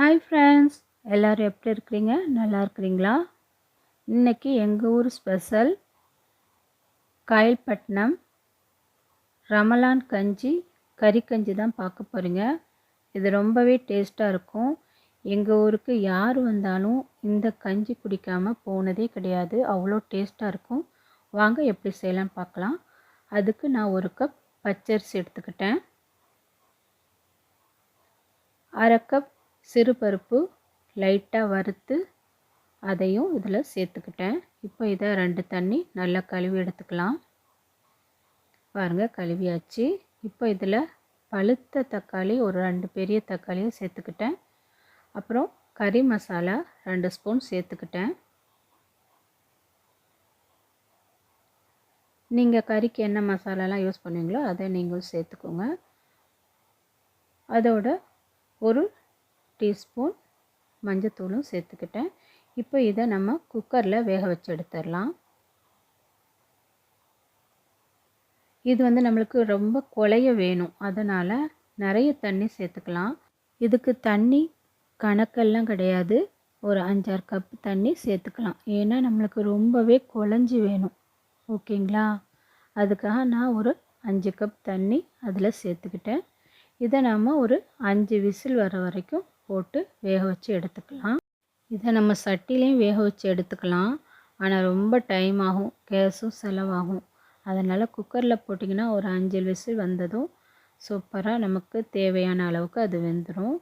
Hi friends எல்லோரும் எப்படி இருக்கிறீங்க? நல்லா இருக்கிறீங்களா? இன்றைக்கி எங்கள் ஊர் ஸ்பெஷல் காயல்பட்டினம் ரமலான் கஞ்சி கறி கஞ்சி தான் பார்க்க போகிறீங்க இது ரொம்பவே டேஸ்ட்டாக இருக்கும். எங்கள் ஊருக்கு யார் வந்தாலும் இந்த கஞ்சி குடிக்காமல் போனதே கிடையாது. அவ்வளோ டேஸ்ட்டாக இருக்கும். வாங்க எப்படி செய்யலாம்னு பார்க்கலாம். அதுக்கு நான் ஒரு கப் பச்சரிசி எடுத்துக்கிட்டேன். அரை கப் சிறுபருப்பு லைட்டாக வறுத்து அதையும் இதில் சேர்த்துக்கிட்டேன். இப்போ இதை ரெண்டு தண்ணி நல்லா கழுவி எடுத்துக்கலாம். பாருங்கள் கழுவியாச்சு. இப்போ இதில் பழுத்த தக்காளி ஒரு ரெண்டு பெரிய தக்காளியும் சேர்த்துக்கிட்டேன். அப்புறம் கறி மசாலா ரெண்டு ஸ்பூன் சேர்த்துக்கிட்டேன். நீங்கள் கறிக்கு என்ன மசாலாலாம் யூஸ் பண்ணுவீங்களோ அதை நீங்களும் சேர்த்துக்கோங்க. அதோட ஒரு டீஸ்பூன் மஞ்சத்தூளும் சேர்த்துக்கிட்டேன். இப்போ இதை நம்ம குக்கரில் வேக வச்சு எடுத்துடலாம். இது வந்து நம்மளுக்கு ரொம்ப குழைய வேணும். அதனால் நிறைய தண்ணி சேர்த்துக்கலாம். இதுக்கு தண்ணி கணக்கெல்லாம் கிடையாது. ஒரு அஞ்சாறு கப் தண்ணி சேர்த்துக்கலாம். ஏன்னா நம்மளுக்கு ரொம்பவே குழஞ்சி வேணும். ஓகேங்களா? அதுக்காக நான் ஒரு அஞ்சு கப் தண்ணி அதில் சேர்த்துக்கிட்டேன். இதை நாம் ஒரு அஞ்சு விசில் வர வரைக்கும் போட்டு வேக வச்சு எடுத்துக்கலாம். இதை நம்ம சட்டிலையும் வேக வச்சு எடுத்துக்கலாம். ஆனால் ரொம்ப டைம் ஆகும். கேஸும் செலவாகும். அதனால் குக்கரில் போட்டிங்கன்னா ஒரு அஞ்சு விசில் வந்ததும் சூப்பராக நமக்கு தேவையான அளவுக்கு அது வெந்துடும்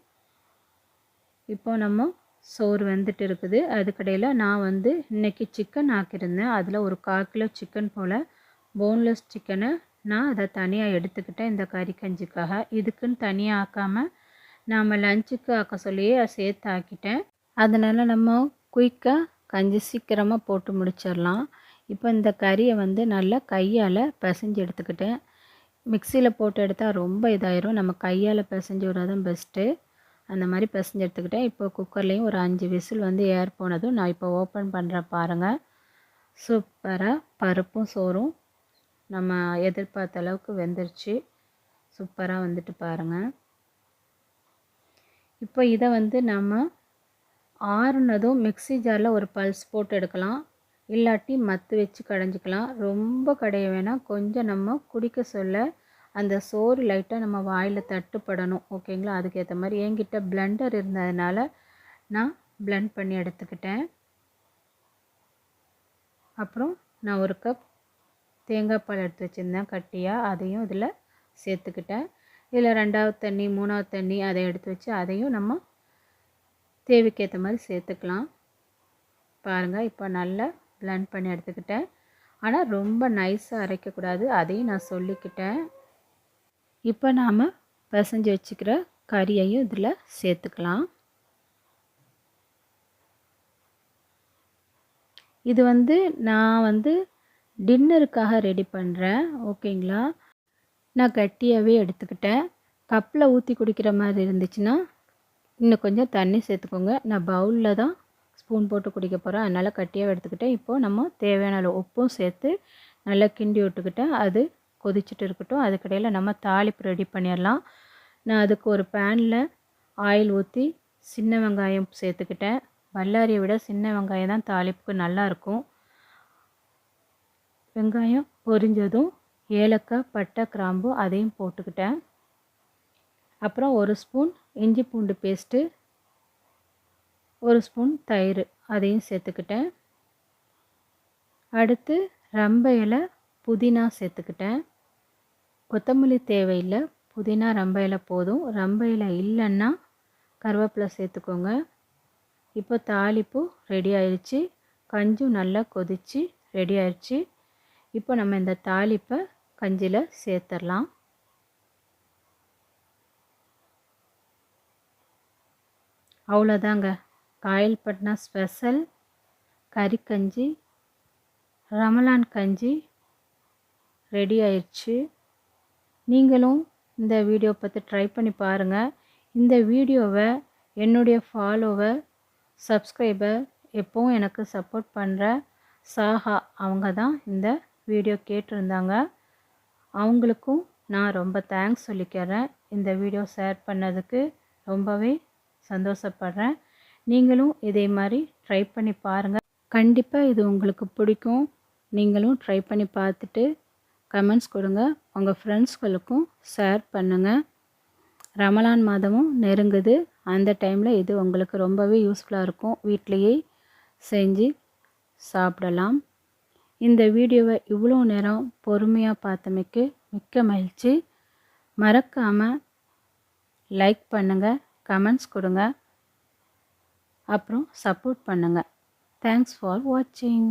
இப்போ நம்ம சோறு வெந்துட்டு இருக்குது. அதுக்கடையில் நான் வந்து இன்றைக்கி சிக்கன் ஆக்கியிருந்தேன். அதில் ஒரு கால் கிலோ சிக்கன் போல் போன்லெஸ் சிக்கனை நான் அதை தனியாக எடுத்துக்கிட்டேன். இந்த கறி கஞ்சிக்காக. இதுக்குன்னு தனியாக ஆக்காமல் நாம் லஞ்சுக்கு ஆக்க சொல்லியே சேர்த்து ஆக்கிட்டேன். அதனால் நம்ம குயிக்காக கஞ்சி சீக்கிரமாக போட்டு முடிச்சிடலாம். இப்போ இந்த கறியை வந்து நல்லா கையால் பிசைஞ்சு எடுத்துக்கிட்டேன். மிக்சியில் போட்டு எடுத்தால் ரொம்ப இதாயிரும். நம்ம கையால் பிசைஞ்சு விடாதான் பெஸ்ட்டு அந்த மாதிரி பிசைஞ்சு எடுத்துக்கிட்டேன். இப்போ குக்கர்லேயும் ஒரு அஞ்சு விசில் வந்து ஏர் போனதும் நான் இப்போ ஓப்பன் பண்ணுறேன் பாருங்கள் சூப்பராக பருப்பும் சோறும் நம்ம எதிர்பார்த்த அளவுக்கு வெந்துருச்சு. சூப்பராக வந்துட்டு பாருங்கள் இப்போ இதை வந்து நம்ம ஆறுனதும் மிக்சி ஜாரில் ஒரு பல்ஸ் போட்டு எடுக்கலாம். இல்லாட்டி மத்து வச்சு கடைஞ்சிக்கலாம். ரொம்ப கடைய வேணாம். கொஞ்சம் நம்ம குடிக்க சொல்ல அந்த சோறு லைட்டாக நம்ம வாயில் தட்டுப்படணும். ஓகேங்களா? அதுக்கேற்ற மாதிரி என்கிட்ட பிளெண்டர் இருந்ததுனால நான் பிளெண்ட் பண்ணி எடுத்துக்கிட்டேன். அப்புறம் நான் ஒரு கப் தேங்காய் பால் எடுத்து வச்சுருந்தேன் கட்டியாக அதையும் இதில் சேர்த்துக்கிட்டேன். இல்லை ரெண்டாவது தண்ணி மூணாவது தண்ணி அதை எடுத்து வச்சு அதையும் நம்ம தேவைக்கேற்ற மாதிரி சேர்த்துக்கலாம். பாருங்கள் இப்போ நல்லா பிளண்ட் பண்ணி எடுத்துக்கிட்டேன். ஆனால் ரொம்ப நைஸாக அரைக்கக்கூடாது. அதையும் நான் சொல்லிக்கிட்டேன். இப்போ நாம் பிசைஞ்சு வச்சுக்கிற கறியையும் இதில் சேர்த்துக்கலாம். இது வந்து நான் வந்து டின்னருக்காக ரெடி பண்ணுறேன் ஓகேங்களா நான் கட்டியாகவே எடுத்துக்கிட்டேன். கப்பில் ஊற்றி குடிக்கிற மாதிரி இருந்துச்சுன்னா இன்னும் கொஞ்சம் தண்ணி சேர்த்துக்கோங்க. நான் பவுலில் தான் ஸ்பூன் போட்டு குடிக்க போகிறேன் அதனால் கட்டியாக எடுத்துக்கிட்டேன். இப்போது நம்ம தேவையான அளவு உப்பும் சேர்த்து நல்லா கிண்டி விட்டுக்கிட்டேன். அது கொதிச்சுட்டு இருக்கட்டும். அதுக்கடையில் நம்ம தாளிப்பு ரெடி பண்ணிடலாம். நான் அதுக்கு ஒரு பேனில் ஆயில் ஊற்றி சின்ன வெங்காயம் சேர்த்துக்கிட்டேன். பல்லாரியை விட சின்ன வெங்காயம் தான் தாளிப்புக்கு நல்லாயிருக்கும் வெங்காயம் பொரிஞ்சதும் ஏலக்காய் பட்டை கிராம்பு அதையும் போட்டுக்கிட்டேன். அப்புறம் ஒரு ஸ்பூன் இஞ்சி பூண்டு பேஸ்ட்டு ஒரு ஸ்பூன் தயிர் அதையும் சேர்த்துக்கிட்டேன். அடுத்து ரம்ப இலை புதினா சேர்த்துக்கிட்டேன். கொத்தமல்லி தேவையில்லை புதினா ரம்ப இலை போதும். ரம்ப இலை இல்லைன்னா கருவேப்பிலை சேர்த்துக்கோங்க. இப்போ தாளிப்பு ரெடி ஆயிடுச்சு கஞ்சும் நல்லா கொதித்து ரெடி ஆயிடுச்சு இப்போ நம்ம இந்த தாளிப்பை கஞ்சியில் சேர்த்துடலாம் அவ்வளோதாங்க காயல்பட்டினா ஸ்பெஷல் கறி கஞ்சி ரமலான் கஞ்சி ரெடி ஆயிடுச்சு நீங்களும் இந்த வீடியோ பற்றி ட்ரை பண்ணி பாருங்கள் இந்த வீடியோவை என்னுடைய ஃபாலோவர் சப்ஸ்கிரைபர் எப்போவும் எனக்கு சப்போர்ட் பண்ணுற சாஹா அவங்க தான் இந்த வீடியோ கேட்டிருந்தாங்க. அவங்களுக்கும் நான் ரொம்ப தேங்க்ஸ் சொல்லிக்கிறேன். இந்த வீடியோ ஷேர் பண்ணதுக்கு ரொம்பவே சந்தோஷப்படுறேன். நீங்களும் இதே மாதிரி ட்ரை பண்ணி பாருங்கள் கண்டிப்பாக இது உங்களுக்கு பிடிக்கும். நீங்களும் ட்ரை பண்ணி பார்த்துட்டு கமெண்ட்ஸ் கொடுங்க. உங்கள் ஃப்ரெண்ட்ஸ்களுக்கும் ஷேர் பண்ணுங்கள் ரமலான் மாதமும் நெருங்குது. அந்த டைமில் இது உங்களுக்கு ரொம்பவே யூஸ்ஃபுல்லாக இருக்கும். வீட்லேயே செஞ்சு சாப்பிடலாம். இந்த வீடியோவை இவ்வளோ நேரம் பொறுமையாக பார்த்தமைக்கு மிக்க மகிழ்ச்சி. மறக்காமல் லைக் பண்ணுங்கள் கமெண்ட்ஸ் கொடுங்க. அப்புறம் சப்போர்ட் பண்ணுங்கள் தேங்க்ஸ் ஃபார் வாட்சிங்.